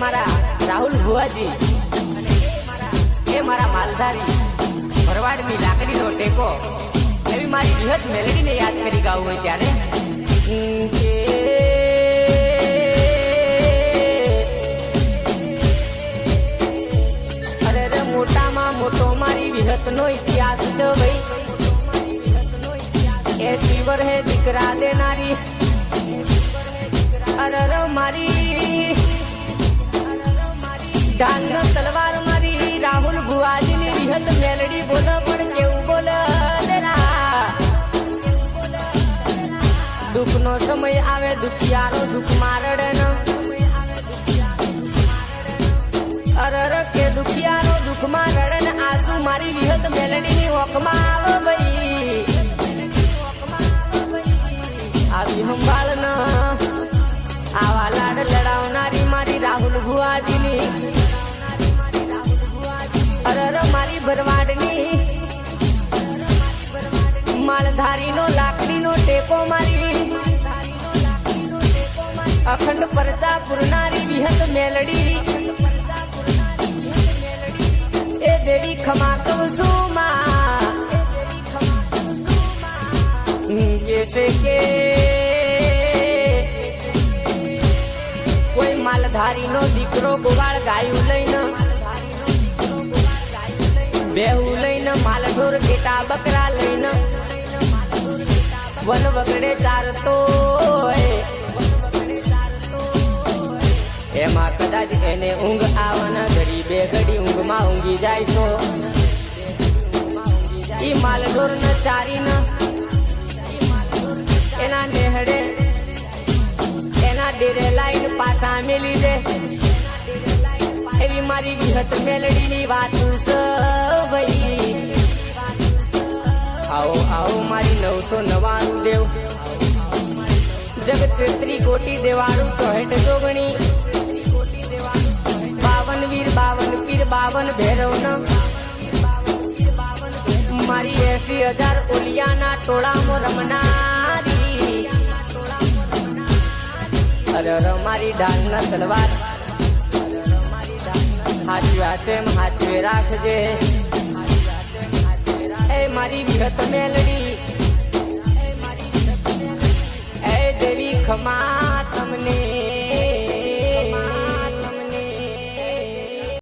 મારા રાહુલ ભુવાજી, એ મારા માલધારી, ભરવાડની લાકડીનો ટેકો, એવી મારી વિહત મેલેડીને યાદ કરી ગાવું હોય ત્યારે. મોટામાં મોટો મારી વિહતનો ઇતિહાસ છે ભાઈ. એ શિવર હે દીકરા દેનારી. અરે રે મારી ડાંગ તલવાર મારી રાહુલ ભુવાજીની વિહત મેલડી પણ કેવું બોલ દુઃખનો સમય આવે, દુખિયારો દુઃખ મારડે ન. અરર કે દુખિયારો દુઃખમાં રડે ને. આજુ મારી વિહત મેલડીની ઓખમાં માલધારીનો લાકડીનો ટેકો મારી. અખંડ પરચા પુરનારી વિહત મેલડી. એ દેવી ખમા કહું કેસે કે કોઈ માલધારીનો દીકરો ગોવાળ ગાયું લઈને. બેહુ લઈને માલઢોર ઘેટા બકરા લઈને. વન વગડે હોય. એમાં કદાચ એને ઊંઘ આવવાના ઘડી બે ઘડી ઊંઘમાં ઊંઘી જાય તો. ઈ માલઢોર ન ચારી ન એના નેહડે, એના ડેરે લાઈન પાછા મેલી દે. એવી મારી વિહત મેલડીની વાત ભાઈ. આવો આવો નવસો નવાણું દેવ. જગત ત્રિકોટી દેવાળું ચોહેટ જોગણી. બાવન વીર, બાવન પીર, બાવન ભૈરવ મારી એસી હજાર ઓલિયાના ટોળામાં રમનારી. અરે મારી ડાલના તલવાર. હાચવ્યા છે હાચવે રાખજે. એ મારી વિહત મેલડી. come on.